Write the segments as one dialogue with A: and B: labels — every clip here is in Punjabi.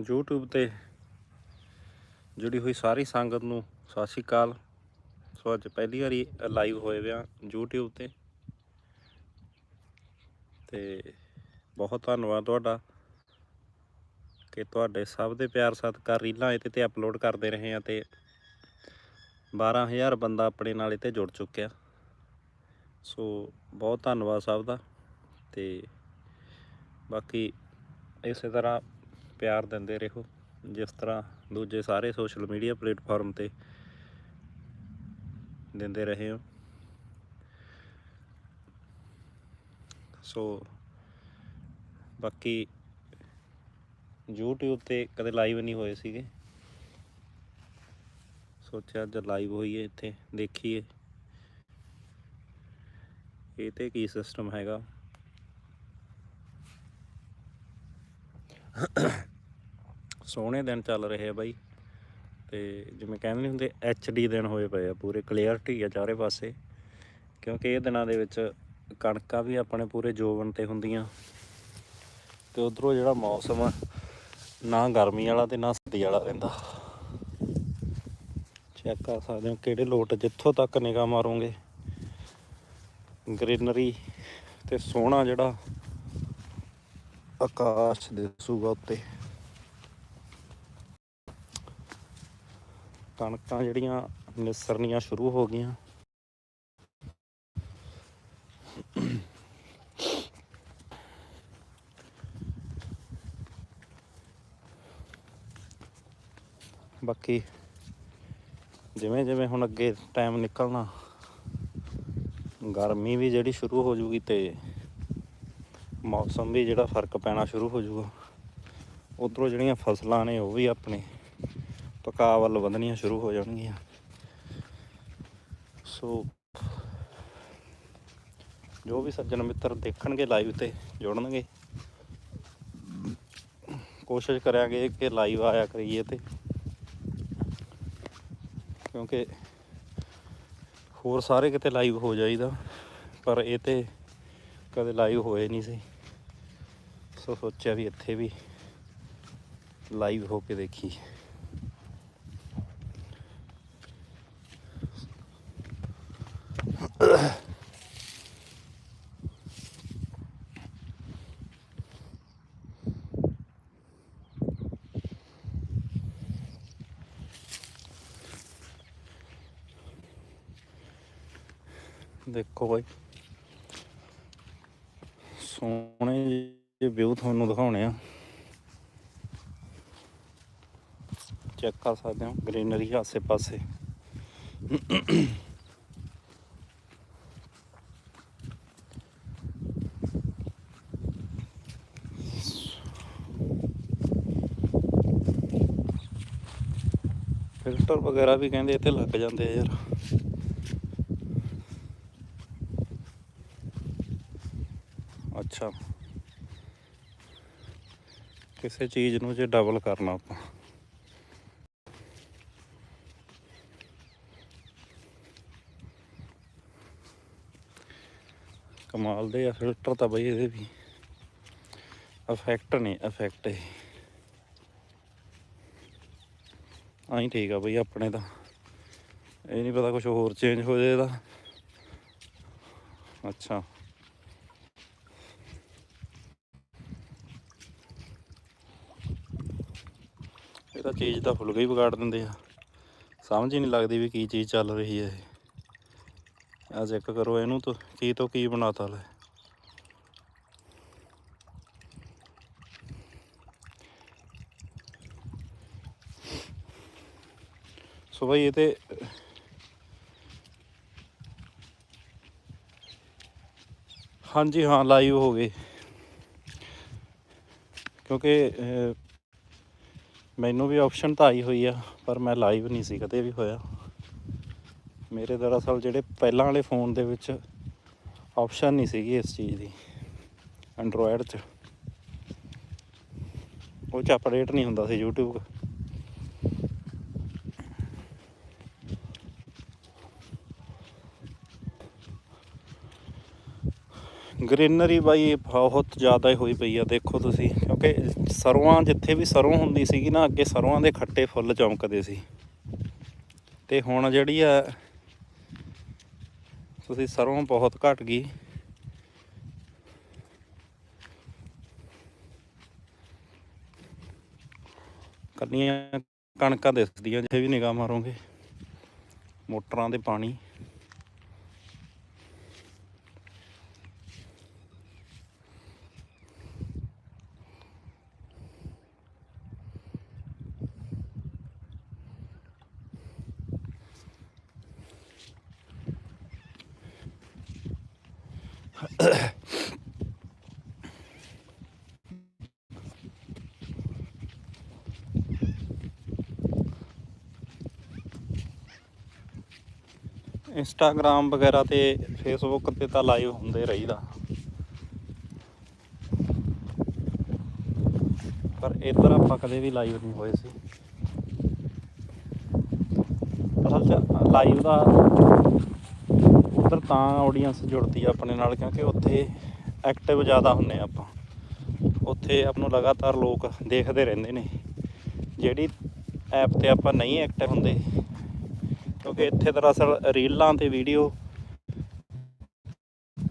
A: YouTube ਤੇ ਜੁੜੀ ਹੋਈ ਸਾਰੀ ਸੰਗਤ ਨੂੰ ਸਤਿ ਸ਼੍ਰੀ ਅਕਾਲ। ਸੋ ਅੱਜ ਪਹਿਲੀ ਵਾਰੀ ਲਾਈਵ ਹੋਏ ਵਿਆ YouTube ਤੇ। ਤੇ ਬਹੁਤ ਧੰਨਵਾਦ ਤੁਹਾਡਾ ਕਿ ਤੁਹਾਡੇ ਸਭ ਦੇ ਪਿਆਰ ਸਤਿਕਾਰ ਰੀਲਾਂ ਇਹਦੇ ਤੇ ਅਪਲੋਡ ਕਰਦੇ ਰਹੇ ਆ ਤੇ 12000 ਬੰਦਾ ਆਪਣੇ ਨਾਲ ਇਹ ਤੇ ਜੁੜ ਚੁੱਕਿਆ। ਸੋ ਬਹੁਤ ਧੰਨਵਾਦ ਸਭ ਦਾ ਤੇ ਬਾਕੀ ਇਸੇ ਤਰ੍ਹਾਂ ਪਿਆਰ ਦਿੰਦੇ ਰਹੋ, ਜਿਸ ਤਰ੍ਹਾਂ ਦੂਜੇ ਸਾਰੇ ਸੋਸ਼ਲ ਮੀਡੀਆ ਪਲੇਟਫਾਰਮ ਤੇ ਦਿੰਦੇ ਰਹੇ ਹੋ। ਸੋ ਬਾਕੀ YouTube ਤੇ ਕਦੇ ਲਾਈਵ ਨਹੀਂ ਹੋਏ ਸੀਗੇ। ਸੋਚਿਆ ਅੱਜ ਲਾਈਵ ਹੋਈਏ ਇੱਥੇ, ਦੇਖੀਏ। ਇਹ ਤੇ ਕੀ ਸਿਸਟਮ ਹੈਗਾ। ਸੋਹਣੇ ਦਿਨ ਚੱਲ ਰਹੇ ਆ ਬਾਈ। ਤੇ ਜਿਵੇਂ ਕਹਿੰਦੇ ਨਹੀਂ ਹੁੰਦੇ ਡੀ ਦਿਨ ਹੋਏ ਪਏ ਆ, ਪੂਰੇ ਕਲੀਅਰਟੀ ਆ ਚਾਰੇ ਪਾਸੇ। ਕਿਉਂਕਿ ਇਹ ਦਿਨਾਂ ਦੇ ਵਿੱਚ ਕਣਕਾਂ ਵੀ ਆਪਣੇ ਪੂਰੇ ਜੋਵਨ ਤੇ ਹੁੰਦੀਆਂ। ਤੇ ਉਧਰੋਂ ਜਿਹੜਾ ਮੌਸਮ ਆ, ਨਾ ਗਰਮੀ ਵਾਲਾ ਤੇ ਨਾ ਸਰਦੀ ਵਾਲਾ ਰਹਿੰਦਾ। ਚੈੱਕ ਕਰ ਸਕਦੇ ਹੋ ਕਿਹੜੇ ਲੋਟ ਜਿੱਥੋਂ ਤੱਕ ਨਿਗਾਹ ਮਾਰੋਗੇ। ਗ੍ਰੀਨਰੀ ਤੇ ਸੋਹਣਾ ਜਿਹੜਾ ਆਕਾਸ਼ ਦਿਸੂਗਾ ਉੱਤੇ। ਕਣਕਾਂ ਜਿਹੜੀਆਂ ਨਿਸਰਨੀਆਂ ਸ਼ੁਰੂ ਹੋ ਗਈਆਂ। ਬਾਕੀ ਜਿਵੇਂ ਜਿਵੇਂ ਹੁਣ ਅੱਗੇ ਟਾਈਮ ਨਿਕਲਣਾ, ਗਰਮੀ ਵੀ ਜਿਹੜੀ ਸ਼ੁਰੂ ਹੋ ਜੂਗੀ ਤੇ ਮੌਸਮ ਵੀ ਜਿਹੜਾ ਫ਼ਰਕ ਪੈਣਾ ਸ਼ੁਰੂ ਹੋ ਜੂਗਾ ਉਧਰੋਂ ਜਿਹੜੀਆਂ ਫਸਲਾਂ ਨੇ ਉਹ ਵੀ ਆਪਣੇ ਪਕਾ ਵੱਲ ਵਧਣੀਆਂ ਸ਼ੁਰੂ ਹੋ ਜਾਣਗੀਆਂ। ਸੋ, ਜੋ ਵੀ ਸੱਜਣ ਮਿੱਤਰ ਦੇਖਣਗੇ ਲਾਈਵ ਤੇ, ਜੁੜਨਗੇ। ਕੋਸ਼ਿਸ਼ ਕਰਾਂਗੇ ਕਿ ਲਾਈਵ ਆਇਆ ਕਰੀਏ ਤੇ। ਕਿਉਂਕਿ ਹੋਰ ਸਾਰੇ ਕਿਤੇ ਲਾਈਵ ਹੋ ਜਾਈਦਾ, ਪਰ ਇਹ ਤੇ ਕਦੇ ਲਾਈਵ ਹੋਏ ਨਹੀਂ ਸੀ। ਸੋ ਸੋਚਿਆ ਵੀ ਇੱਥੇ ਵੀ ਲਾਈਵ ਹੋ ਕੇ ਦੇਖੀ ਦੇਖੋ ਬਾਈ। ਸੋਹਣੇ ਜਿਹੇ ਵਿਊ ਤੁਹਾਨੂੰ ਦਿਖਾਉਣੇ ਆ। ਚੈੱਕ ਕਰ ਸਕਦੇ ਹੋ, ਗ੍ਰੀਨਰੀ ਆਸੇ ਪਾਸੇ ਫਿਲਟਰ ਵਗੈਰਾ ਵੀ ਕਹਿੰਦੇ ਇੱਥੇ ਲੱਗ ਜਾਂਦੇ ਆ ਯਾਰ। ਅੱਛਾ। ਕਿਸੇ ਚੀਜ਼ ਨੂੰ ਜੇ ਡਬਲ ਕਰਨਾ ਆਪਾਂ। ਕਮਾਲ ਦੇ ਆ ਫਿਲਟਰ ਤਾਂ ਬਈ ਇਹਦੇ ਵੀ। ਇਫੈਕਟ ਨਹੀਂ ਇਫੈਕਟ ਇਹ। ਆਈ ਠੀਕ ਆ ਬਈ ਆਪਣੇ ਤਾਂ। ਇਹ ਨਹੀਂ ਪਤਾ ਕੁਝ ਹੋਰ ਚੇਂਜ ਹੋ ਜਾਏ ਇਹਦਾ। ਅੱਛਾ। ਇਹ ਤਾਂ ਚੀਜ਼ ਤਾਂ ਫੁੱਲ ਗਈ ਵਿਗਾੜ ਦਿੰਦੇ ਆ। ਸਮਝ ਹੀ ਨਹੀਂ ਲੱਗਦੀ ਵੀ ਕੀ ਚੀਜ਼ ਚੱਲ ਰਹੀ ਹੈ ਇਹ। ਆ ਚੈੱਕ ਕਰੋ ਇਹਨੂੰ ਤਾਂ, ਕੀ ਤੋਂ ਕੀ ਬਣਾਤਾ ਲੈ। ਸੋ ਭਾਈ ਇਹ ਤੇ ਹਾਂਜੀ ਹਾਂ ਲਾਈਵ ਹੋ ਗਏ। ਕਿਉਂਕਿ ਮੈਨੂੰ ਵੀ ਆਪਸ਼ਨ ਤਾਂ ਆਈ ਹੋਈ ਆ, ਪਰ ਮੈਂ ਲਾਈਵ ਨਹੀਂ ਸੀ, ਕਦੇ ਵੀ ਹੋਇਆ। ਮੇਰੇ ਦਰਅਸਲ ਜਿਹੜੇ ਪਹਿਲਾਂ ਵਾਲੇ ਫੋਨ ਦੇ ਵਿੱਚ ਆਪਸ਼ਨ ਨਹੀਂ ਸੀਗੀ ਇਸ ਚੀਜ਼ ਦੀ ਐਂਡਰੋਇਡ 'ਚ। ਉਹ 'ਚ ਅਪਡੇਟ ਨਹੀਂ ਹੁੰਦਾ ਸੀ YouTube ਗ੍ਰੀਨਰੀ ਬਾਈ ਬਹੁਤ ਜ਼ਿਆਦਾ ਹੋਈ ਪਈ ਆ, ਦੇਖੋ ਤੁਸੀਂ, ਕਿਉਂਕਿ ਸਰੋਆਂ ਜਿੱਥੇ ਵੀ ਸਰੋਂ ਹੁੰਦੀ ਸੀਗੀ ਨਾ, ਅੱਗੇ ਸਰੋਆਂ ਦੇ ਖੱਟੇ ਫੁੱਲ ਚਮਕਦੇ ਸੀ। ਤੇ ਹੁਣ ਜਿਹੜੀ ਆ, ਤੁਸੀਂ ਸਰੋਂ ਬਹੁਤ ਘਟ ਗਈ। ਕੱਲੀਆਂ ਕਣਕਾਂ ਦਿਸਦੀਆਂ, ਜਿੱਥੇ ਵੀ ਨਿਗਾਹ ਮਾਰੋਗੇ, ਮੋਟਰਾਂ ਦੇ ਪਾਣੀ। ਇੰਸਟਾਗ੍ਰਾਮ ਵਗੈਰਾ ਤੇ ਫੇਸਬੁੱਕ ਤੇ ਤਾਂ ਲਾਈਵ ਹੁੰਦੇ ਰਹੀਦਾ। ਪਰ ਇੱਧਰ ਆਪਾਂ ਕਦੇ ਵੀ ਲਾਈਵ ਨਹੀਂ ਹੋਏ ਸੀ। ਅਸਲ 'ਚ ਲਾਈਵ ਦਾ ਉੱਧਰ ਤਾਂ ਆਡੀਅנס ਜੁੜਦੀ ਆ ਆਪਣੇ ਨਾਲ, ਕਿਉਂਕਿ ਉੱਥੇ ਐਕਟਿਵ ਜ਼ਿਆਦਾ ਹੁੰਨੇ ਆ ਆਪਾਂ। ਉੱਥੇ ਆਪ ਨੂੰ ਲਗਾਤਾਰ ਲੋਕ ਦੇਖਦੇ ਰਹਿੰਦੇ ਨੇ। ਜਿਹੜੀ ਐਪ ਤੇ ਆਪਾਂ ਨਹੀਂ ਐਕਟਿਵ ਹੁੰਦੇ ਕਿਉਂਕਿ ਇੱਥੇ ਦਰਅਸਲ ਰੀਲਾਂ ਤੇ ਵੀਡੀਓ,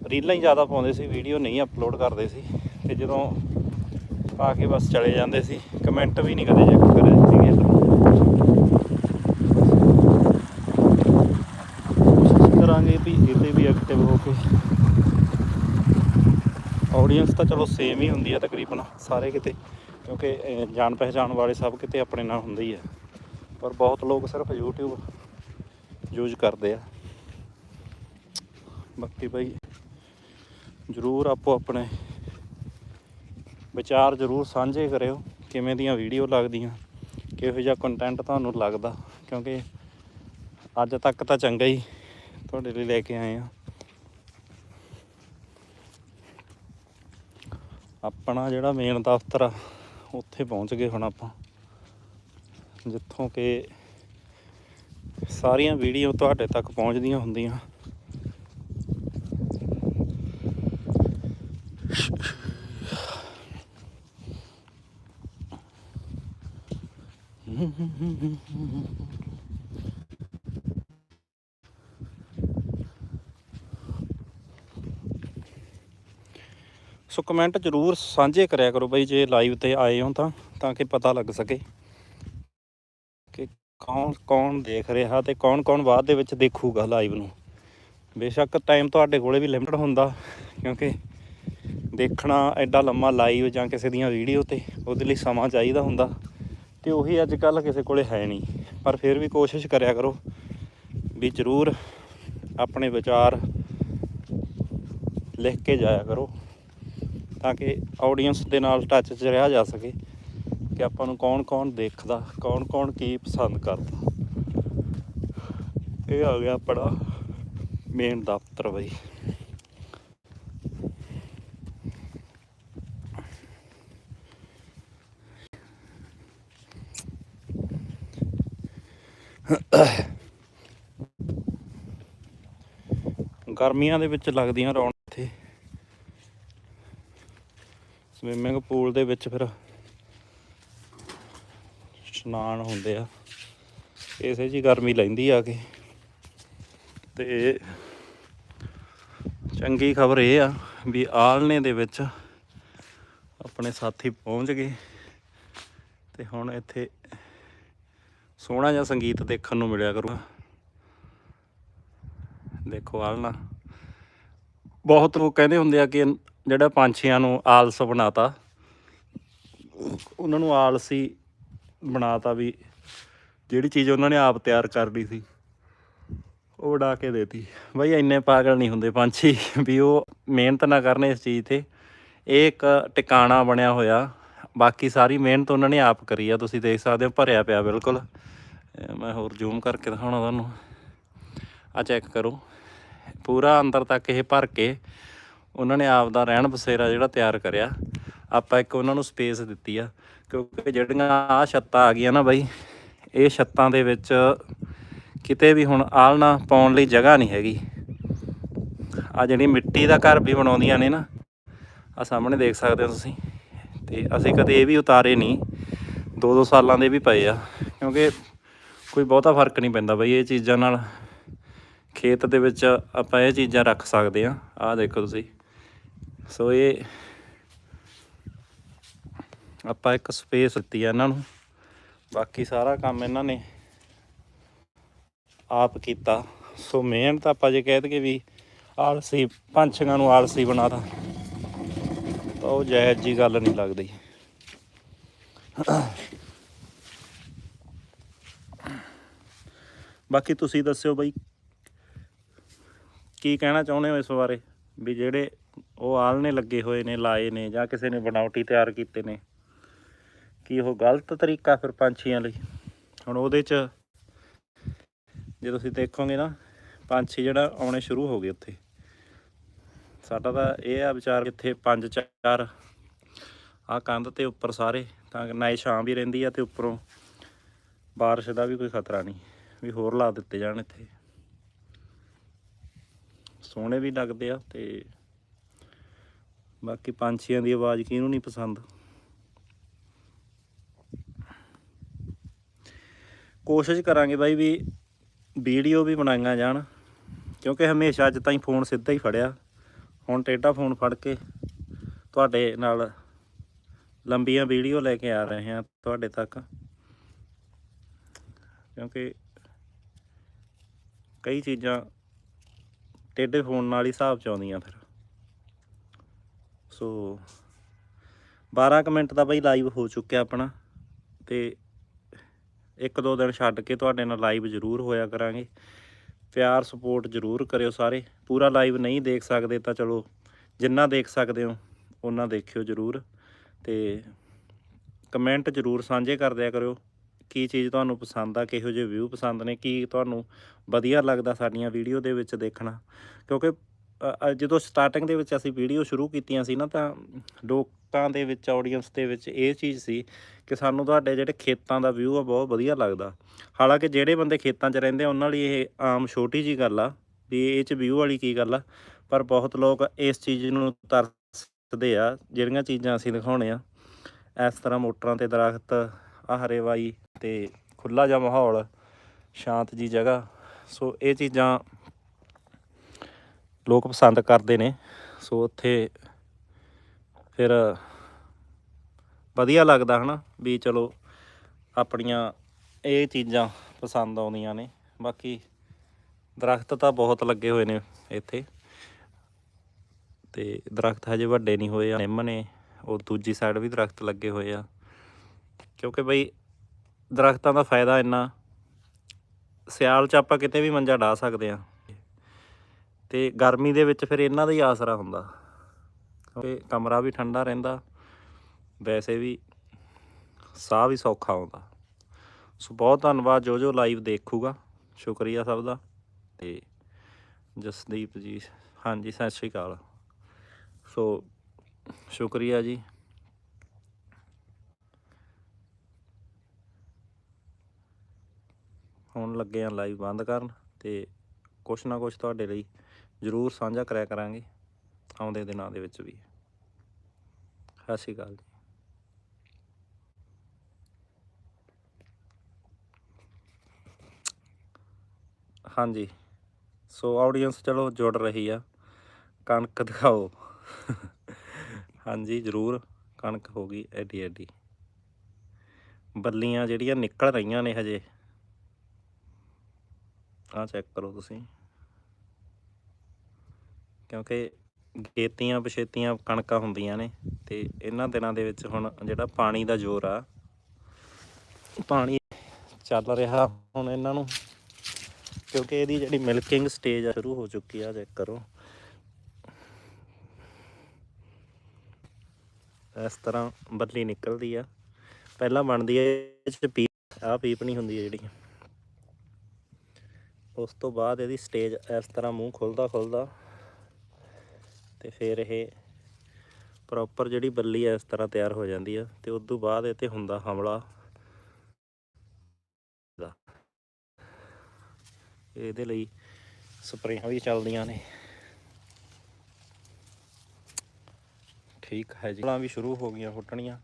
A: ਰੀਲਾਂ ਹੀ ਜ਼ਿਆਦਾ ਪਾਉਂਦੇ ਸੀ, ਵੀਡੀਓ ਨਹੀਂ ਅਪਲੋਡ ਕਰਦੇ ਸੀ। ਤੇ ਜਦੋਂ ਪਾ ਕੇ ਬਸ ਚਲੇ ਜਾਂਦੇ ਸੀ ਕਮੈਂਟ ਵੀ ਨਹੀਂ ਕਦੇ ਚੈੱਕ ਕਰੇ ਸੀਗੇ। ਕਰਾਂਗੇ ਵੀ ਇਹਦੇ ਵੀ ਐਕਟਿਵ ਹੋ ਕੇ। ਆਡੀਅנס ਤਾਂ ਚਲੋ ਸੇਮ ਹੀ ਹੁੰਦੀ ਹੈ ਤਕਰੀਬਨ, ਸਾਰੇ ਕਿਤੇ। ਕਿਉਂਕਿ ਜਾਣ ਪਹਿਚਾਣ ਵਾਲੇ ਸਭ ਕਿਤੇ ਆਪਣੇ ਨਾਲ ਹੁੰਦੇ ਹੀ ਆ। ਪਰ ਬਹੁਤ ਲੋਕ ਸਿਰਫ YouTube ਯੂਜ਼ ਕਰਦੇ ਆ। ਬਾਕੀ ਭਾਈ ਜਰੂਰ ਆਪੋ ਆਪਣੇ ਵਿਚਾਰ ਜਰੂਰ ਸਾਂਝੇ ਕਰਿਓ, ਕਿਵੇਂ ਦੀਆਂ ਵੀਡੀਓ ਲੱਗਦੀਆਂ, ਕਿਹੋ ਜਿਹਾ ਕੰਟੈਂਟ ਤੁਹਾਨੂੰ ਲੱਗਦਾ, ਕਿਉਂਕਿ ਅੱਜ ਤੱਕ ਤਾਂ ਚੰਗਾ ਹੀ ਤੁਹਾਡੇ ਲਈ ਲੈ ਕੇ ਆਏ ਆ। ਆਪਣਾ ਜਿਹੜਾ ਮੇਨ ਦਫ਼ਤਰ ਆ, ਉੱਥੇ ਪਹੁੰਚ ਗਏ ਹੁਣ ਆਪਾਂ, ਜਿੱਥੋਂ ਕਿ ਸਾਰੀਆਂ ਵੀਡੀਓ ਤੁਹਾਡੇ ਤੱਕ ਪਹੁੰਚਦੀਆਂ ਹੁੰਦੀਆਂ। ਸੋ ਕਮੈਂਟ ਜਰੂਰ ਸਾਂਝੇ ਕਰਿਆ ਕਰੋ ਬਈ ਜੇ ਲਾਈਵ ਤੇ ਆਏ ਹੋ ਤਾਂ ਤਾਂ ਕਿ ਪਤਾ ਲੱਗ ਸਕੇ। ਕੌਣ ਕੌਣ ਦੇਖ ਰਿਹਾ ਤੇ ਕੌਣ ਕੌਣ ਬਾਅਦ ਦੇ ਵਿੱਚ ਦੇਖੂਗਾ ਲਾਈਵ ਨੂੰ। ਬੇਸ਼ੱਕ ਟਾਈਮ ਤੁਹਾਡੇ ਕੋਲੇ ਵੀ ਲਿਮਿਟ ਹੁੰਦਾ, ਕਿਉਂਕਿ ਦੇਖਣਾ ਐਡਾ ਲੰਮਾ ਲਾਈਵ ਜਾਂ ਕਿਸੇ ਦੀਆਂ ਵੀਡੀਓ ਤੇ ਉਹਦੇ ਲਈ ਸਮਾਂ ਚਾਹੀਦਾ ਹੁੰਦਾ ਤੇ ਉਹੀ ਅੱਜ ਕੱਲ ਕਿਸੇ ਕੋਲੇ ਹੈ ਨਹੀਂ। ਪਰ ਫਿਰ ਵੀ ਕੋਸ਼ਿਸ਼ ਕਰਿਆ ਕਰੋ ਵੀ ਜ਼ਰੂਰ ਆਪਣੇ ਵਿਚਾਰ ਲਿਖ ਕੇ ਜਾਇਆ ਕਰੋ, ਤਾਂ ਕਿ ਆਡੀਅנס ਦੇ ਨਾਲ ਟੱਚ 'ਚ ਰਿਹਾ ਜਾ ਸਕੇ। ਕਿ ਆਪਾਂ ਨੂੰ ਕੌਣ ਕੌਣ ਦੇਖਦਾ, ਕੌਣ ਕੌਣ ਕੀ ਪਸੰਦ ਕਰਦਾ। ਇਹ ਆ ਗਿਆ ਆਪਣਾ ਮੇਨ ਦਫ਼ਤਰ ਬਈ। ਗਰਮੀਆਂ ਦੇ ਵਿੱਚ ਲੱਗਦੀਆਂ ਰੌਣਕ ਇੱਥੇ। ਸਵਿਮਿੰਗ ਪੂਲ ਦੇ ਵਿੱਚ ਫਿਰ ਇਸ਼ਨਾਨ ਹੁੰਦੇ ਆ। ਇਸੇ ਜੀ ਗਰਮੀ ਲੈਂਦੀ ਆ ਕੇ। ਤੇ ਚੰਗੀ ਖਬਰ ਇਹ ਆ ਵੀ ਆਲਣੇ ਦੇ ਵਿੱਚ ਆਪਣੇ ਸਾਥੀ ਪਹੁੰਚ ਗਏ। ਤੇ ਹੁਣ ਇੱਥੇ ਸੋਹਣਾ ਜਿਹਾ ਸੰਗੀਤ ਦੇਖਣ ਨੂੰ ਮਿਲਿਆ ਕਰੂਗਾ। ਦੇਖੋ ਆਲਣਾ ਬਹੁਤ ਲੋਕ ਕਹਿੰਦੇ ਹੁੰਦੇ ਆ ਕਿ ਜਿਹੜਾ ਪੰਛੀਆਂ ਨੂੰ ਆਲਸ ਬਣਾਤਾ, ਉਹਨਾਂ ਨੂੰ ਆਲਸੀ ਬਣਾਤਾ ਵੀ ਜਿਹੜੀ ਚੀਜ਼ ਉਹਨਾਂ ਨੇ ਆਪ ਤਿਆਰ ਕਰ ਲਈ ਸੀ, ਉਹ ਉਡਾ ਕੇ ਦੇਤੀ। ਬਈ ਇੰਨੇ ਪਾਗਲ ਨਹੀਂ ਹੁੰਦੇ ਪੰਛੀ, ਵੀ ਉਹ ਮਿਹਨਤ ਨਾ ਕਰਨ ਇਸ ਚੀਜ਼ ਤੇ। ਇਹ ਇੱਕ ਟਿਕਾਣਾ ਬਣਿਆ ਹੋਇਆ। ਬਾਕੀ ਸਾਰੀ ਮਿਹਨਤ ਉਹਨਾਂ ਨੇ ਆਪ ਕਰੀ ਆ, ਤੁਸੀਂ ਦੇਖ ਸਕਦੇ ਹੋ ਭਰਿਆ ਪਿਆ ਬਿਲਕੁਲ। ਮੈਂ ਹੋਰ ਜ਼ੂਮ ਕਰਕੇ ਦਿਖਾਉਣਾ ਤੁਹਾਨੂੰ। ਆ ਚੈੱਕ ਕਰੋ। ਪੂਰਾ ਅੰਦਰ ਤੱਕ ਇਹ ਭਰ ਕੇ ਉਹਨਾਂ ਨੇ ਆਪ ਦਾ ਰਹਿਣ ਬਸੇਰਾ ਜਿਹੜਾ ਤਿਆਰ ਕਰਿਆ। ਆਪਾਂ ਇੱਕ ਉਹਨਾਂ ਨੂੰ ਸਪੇਸ ਦਿੱਤੀ ਆ, ਕਿਉਂਕਿ ਜਿਹੜੀਆਂ ਆ ਛੱਤਾਂ ਆ ਗਈਆਂ ਨਾ ਬਾਈ, ਇਹ ਛੱਤਾਂ ਦੇ ਵਿੱਚ ਕਿਤੇ ਵੀ ਹੁਣ ਆਲਣਾ ਪਾਉਣ ਲਈ ਜਗ੍ਹਾ ਨਹੀਂ ਹੈਗੀ। ਆ ਜਿਹੜੀ ਮਿੱਟੀ ਦਾ ਘਰ ਵੀ ਬਣਾਉਂਦੀਆਂ ਨੇ ਨਾ ਆ ਸਾਹਮਣੇ ਦੇਖ ਸਕਦੇ ਹੋ ਤੁਸੀਂ, ਤੇ ਅਸੀਂ ਕਦੇ ਇਹ ਵੀ ਉਤਾਰੇ ਨਹੀਂ ਦੋ ਦੋ ਸਾਲਾਂ ਦੇ ਵੀ ਪਏ ਆ, ਕਿਉਂਕਿ ਕੋਈ ਬਹੁਤਾ ਫ਼ਰਕ ਨਹੀਂ ਪੈਂਦਾ ਬਈ ਇਹ ਚੀਜ਼ਾਂ ਨਾਲ। ਖੇਤ ਦੇ ਵਿੱਚ ਆਪਾਂ ਇਹ ਚੀਜ਼ਾਂ ਰੱਖ ਸਕਦੇ ਆ, ਆਹ ਦੇਖੋ ਤੁਸੀਂ, ਸੋ ਇਹ ਆਪਾਂ ਇੱਕ ਸਪੇਸ ਦਿੱਤੀ ਆ ਇਹਨਾਂ ਨੂੰ। ਬਾਕੀ ਸਾਰਾ ਕੰਮ ਇਹਨਾਂ ਨੇ ਆਪ ਕੀਤਾ। ਸੋ ਮਿਹਨਤ ਆਪਾਂ ਜੇ ਕਹਿ ਦਈਏ ਵੀ ਆਲਸੀ, ਪੰਛੀਆਂ ਨੂੰ ਆਲਸੀ ਬਣਾਤਾ ਤਾਂ। ਉਹ ਜਾਇਜ਼ ਜੀ ਗੱਲ ਨਹੀਂ ਲੱਗਦੀ। ਬਾਕੀ ਤੁਸੀਂ ਦੱਸਿਓ ਬਈ, ਕੀ ਕਹਿਣਾ ਚਾਹੁੰਦੇ ਹੋ ਇਸ ਬਾਰੇ? ਵੀ ਜਿਹੜੇ ਉਹ ਆਲਣੇ ਲੱਗੇ ਹੋਏ ਨੇ, ਲਾਏ ਨੇ ਜਾਂ ਕਿਸੇ ਨੇ ਬਣਾਵਟੀ ਤਿਆਰ ਕੀਤੇ ਨੇ। ਕੀ ਉਹ ਗਲਤ ਤਰੀਕਾ ਫਿਰ ਪੰਛੀਆਂ ਲਈ? ਹੁਣ ਉਹਦੇ 'ਚ ਜੇ ਤੁਸੀਂ ਦੇਖੋਗੇ ਨਾ, ਪੰਛੀ ਜਿਹੜਾ ਆਉਣੇ ਸ਼ੁਰੂ ਹੋ ਗਏ ਉੱਥੇ। ਸਾਡਾ ਤਾਂ ਇਹ ਆ ਵਿਚਾਰ ਇੱਥੇ ਪੰਜ, ਚਾਰ ਆ ਕੰਧ ਤੇ ਉੱਪਰ ਸਾਰੇ, ਤਾਂ ਨਾਏ ਛਾਂ ਵੀ ਰਹਿੰਦੀ ਆ ਤੇ ਉੱਪਰੋਂ ਬਾਰਿਸ਼ ਦਾ ਵੀ ਕੋਈ ਖਤਰਾ ਨਹੀਂ, ਵੀ ਹੋਰ ਲਾ ਦਿੱਤੇ ਜਾਣ ਇੱਥੇ। ਸੋਹਣੇ ਵੀ ਲੱਗਦੇ ਆ ਤੇ ਬਾਕੀ ਪੰਛੀਆਂ ਦੀ ਆਵਾਜ਼ ਕਿਹਨੂੰ ਨਹੀਂ ਪਸੰਦ? ਕੋਸ਼ਿਸ਼ ਕਰਾਂਗੇ ਬਾਈ ਵੀ ਵੀਡੀਓ ਵੀ ਬਣਾਈਆਂ ਜਾਣ, ਕਿਉਂਕਿ ਹਮੇਸ਼ਾ ਅੱਜ ਤਾਈਂ ਫੋਨ ਸਿੱਧਾ ਹੀ ਫੜਿਆ। ਹੁਣ ਟੇਢਾ ਫੋਨ ਫੜ ਕੇ ਤੁਹਾਡੇ ਨਾਲ ਲੰਬੀਆਂ ਵੀਡੀਓ ਲੈ ਕੇ ਆ ਰਹੇ ਹਾਂ ਤੁਹਾਡੇ ਤੱਕ। ਕਿਉਂਕਿ ਕਈ ਚੀਜ਼ਾਂ ਟੇਢੇ ਫੋਨ ਨਾਲ ਹੀ ਹਿਸਾਬ ਚ ਆਉਂਦੀਆਂ ਫਿਰ। ਸੋ 12 ਕੁ ਮਿੰਟ ਦਾ ਬਈ ਲਾਈਵ ਹੋ ਚੁੱਕਿਆ ਆਪਣਾ ਤੇ ਇੱਕ ਦੋ ਦਿਨ ਛੱਡ ਕੇ ਤੁਹਾਡੇ ਨਾਲ ਲਾਈਵ ਜ਼ਰੂਰ ਹੋਇਆ ਕਰਾਂਗੇ। ਪਿਆਰ ਸਪੋਰਟ ਜ਼ਰੂਰ ਕਰਿਓ ਸਾਰੇ। ਪੂਰਾ ਲਾਈਵ ਨਹੀਂ ਦੇਖ ਸਕਦੇ ਤਾਂ ਚਲੋ, ਜਿੰਨਾ ਦੇਖ ਸਕਦੇ ਹੋ ਉਹਨਾਂ ਦੇਖਿਓ ਜ਼ਰੂਰ। ਤੇ ਕਮੈਂਟ ਜ਼ਰੂਰ ਸਾਂਝੇ ਕਰ ਦਿਆ ਕਰਿਓ, ਕੀ ਚੀਜ਼ ਤੁਹਾਨੂੰ ਪਸੰਦ ਆ, ਕਿਹੋ ਜਿਹੇ ਵਿਊ ਪਸੰਦ ਨੇ, ਕੀ ਤੁਹਾਨੂੰ ਵਧੀਆ ਲੱਗਦਾ ਸਾਡੀਆਂ ਵੀਡੀਓ ਦੇ ਵਿੱਚ ਦੇਖਣਾ। ਕਿਉਂਕਿ ਜਦੋਂ ਸਟਾਰਟਿੰਗ ਦੇ ਵਿੱਚ ਅਸੀਂ ਵੀਡੀਓ ਸ਼ੁਰੂ ਕੀਤੀਆਂ ਸੀ ਨਾ ਤਾਂ ਲੋਕਾਂ ਦੇ ਵਿੱਚ ਆਡੀਅנס ਦੇ ਵਿੱਚ ਇਹ ਚੀਜ਼ ਸੀ ਕਿ ਸਾਨੂੰ ਤੁਹਾਡੇ ਜਿਹੜੇ ਖੇਤਾਂ ਦਾ ਵਿਊ ਆ ਬਹੁਤ ਵਧੀਆ ਲੱਗਦਾ। ਹਾਲਾਂਕਿ ਜਿਹੜੇ ਬੰਦੇ ਖੇਤਾਂ 'ਚ ਰਹਿੰਦੇ ਆ, ਉਹਨਾਂ ਲਈ ਇਹ ਆਮ ਛੋਟੀ ਜੀ ਗੱਲ ਆ ਵੀ ਇਹ 'ਚ ਵਿਊ ਵਾਲੀ ਕੀ ਗੱਲ ਆ, ਪਰ ਬਹੁਤ ਲੋਕ ਇਸ ਚੀਜ਼ ਨੂੰ ਤਰਸਦੇ ਆ, ਜਿਹੜੀਆਂ ਚੀਜ਼ਾਂ ਅਸੀਂ ਦਿਖਾਉਣੇ ਆ। ਇਸ ਤਰ੍ਹਾਂ ਮੋਟਰਾਂ ਤੇ ਦਰਖਤ ਆ ਹਰੇਵਾਈ ਤੇ ਖੁੱਲਾ ਜਿਹਾ ਮਾਹੌਲ, ਸ਼ਾਂਤ ਜੀ ਜਗ੍ਹਾ, ਸੋ ਇਹ ਚੀਜ਼ਾਂ ਲੋਕ ਪਸੰਦ ਕਰਦੇ ਨੇ। ਸੋ ਉੱਥੇ ਫਿਰ ਵਧੀਆ ਲੱਗਦਾ ਹਨਾ ਵੀ ਚਲੋ ਆਪਣੀਆਂ ਇਹ ਚੀਜ਼ਾਂ ਪਸੰਦ ਆਉਂਦੀਆਂ ਨੇ। ਬਾਕੀ ਦਰਖਤ ਤਾਂ ਬਹੁਤ ਲੱਗੇ ਹੋਏ ਨੇ ਇੱਥੇ। ਤੇ ਦਰਖਤ ਹਜੇ ਵੱਡੇ ਨਹੀਂ ਹੋਏ ਆ ਨਿੰਮ ਨੇ, ਉਹ ਦੂਜੀ ਸਾਈਡ ਵੀ ਦਰਖਤ ਲੱਗੇ ਹੋਏ ਆ। ਕਿਉਂਕਿ ਬਈ ਦਰਖਤਾਂ ਦਾ ਫਾਇਦਾ ਇੰਨਾ, ਸਿਆਲ 'ਚ ਆਪਾਂ ਕਿਤੇ ਵੀ ਮੰਜਾ ਢਾ ਸਕਦੇ ਆ। ਤੇ ਗਰਮੀ ਦੇ ਵਿੱਚ ਫਿਰ ਇਹਨਾਂ ਦਾ ਹੀ ਆਸਰਾ ਹੁੰਦਾ। ਕਿਉਂਕਿ ਕਮਰਾ ਵੀ ਠੰਡਾ ਰਹਿੰਦਾ। ਵੈਸੇ ਵੀ ਸਾਹ ਵੀ ਸੌਖਾ ਆਉਂਦਾ। ਸੋ ਬਹੁਤ ਧੰਨਵਾਦ ਜੋ ਜੋ ਲਾਈਵ ਦੇਖੂਗਾ। ਸ਼ੁਕਰੀਆ ਸਭ ਦਾ। ਤੇ ਜਸਦੀਪ ਜੀ, ਹਾਂਜੀ, ਸਤਿ ਸ਼੍ਰੀ ਅਕਾਲ। ਸੋ ਸ਼ੁਕਰੀਆ ਜੀ। ਹੁਣ ਲੱਗੇ ਆ ਲਾਈਵ ਬੰਦ ਕਰਨ ਤੇ ਕੁਛ ਨਾ ਕੁਛ ਤੁਹਾਡੇ ਲਈ ਜ਼ਰੂਰ ਸਾਂਝਾ ਕਰਿਆ ਕਰਾਂਗੇ, ਆਉਂਦੇ ਦਿਨਾਂ ਦੇ ਵਿੱਚ ਵੀ। ਸਤਿ ਸ਼੍ਰੀ ਅਕਾਲ ਜੀ। ਹਾਂਜੀ, ਸੋ ਆਡੀਅנס ਚਲੋ ਜੁੜ ਰਹੀ ਆ। ਕਣਕ ਦਿਖਾਓ। ਹਾਂਜੀ, ਜ਼ਰੂਰ, ਕਣਕ ਹੋ ਗਈ ਐਡੀ ਐਡੀ। ਬੱਲੀਆਂ ਜਿਹੜੀਆਂ ਨਿਕਲ ਰਹੀਆਂ ਨੇ ਹਜੇ। ਆਹ ਚੈੱਕ ਕਰੋ ਤੁਸੀਂ। ਕਿਉਂਕਿ ਗੇਤੀਆਂ, ਪਛੇਤੀਆਂ ਕਣਕਾਂ ਹੁੰਦੀਆਂ ਨੇ ਤੇ ਇਹਨਾਂ ਦਿਨਾਂ ਦੇ ਵਿੱਚ ਹੁਣ ਜਿਹੜਾ ਪਾਣੀ ਦਾ ਜ਼ੋਰ ਆ, ਪਾਣੀ ਚੱਲ ਰਿਹਾ ਹੁਣ ਇਹਨਾਂ ਨੂੰ। ਕਿਉਂਕਿ ਇਹਦੀ ਜਿਹੜੀ ਮਿਲਕਿੰਗ ਸਟੇਜ ਆ, ਸ਼ੁਰੂ ਹੋ ਚੁੱਕੀ ਆ ਚੈੱਕ ਕਰੋ। ਇਸ ਤਰ੍ਹਾਂ ਬੱਲੀ ਨਿਕਲਦੀ ਆ। ਪਹਿਲਾਂ ਬਣਦੀ ਹੈ ਇਹ ਚ ਪੀਪ ਆ ਪੀਪ ਨਹੀਂ ਹੁੰਦੀ ਜਿਹੜੀ। ਉਸ ਤੋਂ ਬਾਅਦ ਇਹਦੀ ਸਟੇਜ ਇਸ ਤਰ੍ਹਾਂ ਮੂੰਹ ਖੁੱਲਦਾ ਖੁੱਲਦਾ ਤੇ ਫਿਰ ਇਹ ਪ੍ਰੋਪਰ ਜਿਹੜੀ ਬੱਲੀ ਹੈ ਇਸ ਤਰ੍ਹਾਂ ਤਿਆਰ ਹੋ ਜਾਂਦੀ ਆ ਤੇ ਉਸ ਤੋਂ ਬਾਅਦ ਇਹ ਤੇ ਹੁੰਦਾ ਹਮਲਾ। ਇਹਦੇ ਲਈ ਸਪਰੇਆਂ ਵੀ ਚੱਲਦੀਆਂ ਨੇ। ਠੀਕ ਹੈ ਜੀ। ਫਲਾਂ ਵੀ ਸ਼ੁਰੂ ਹੋ ਗਈਆਂ, ਫੁੱਟਣੀਆਂ।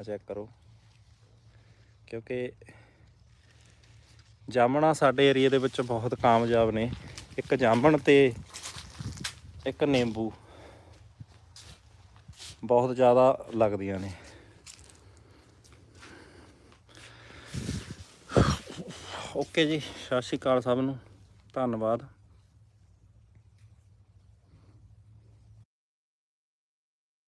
A: ਆ ਚੈੱਕ ਕਰੋ। ਕਿਉਂਕਿ ਜਾਮਣਾ ਸਾਡੇ ਏਰੀਆ ਦੇ ਵਿੱਚ ਬਹੁਤ ਕਾਮਯਾਬ ਨੇ। ਇੱਕ ਜਾਮਣ ਤੇ ਇੱਕ ਨਿੰਬੂ। ਬਹੁਤ ਜ਼ਿਆਦਾ ਲੱਗਦੀਆਂ ਨੇ। ਓਕੇ ਜੀ ਸਤਿ ਸ਼੍ਰੀ ਅਕਾਲ ਸਭ ਨੂੰ। ਧੰਨਵਾਦ।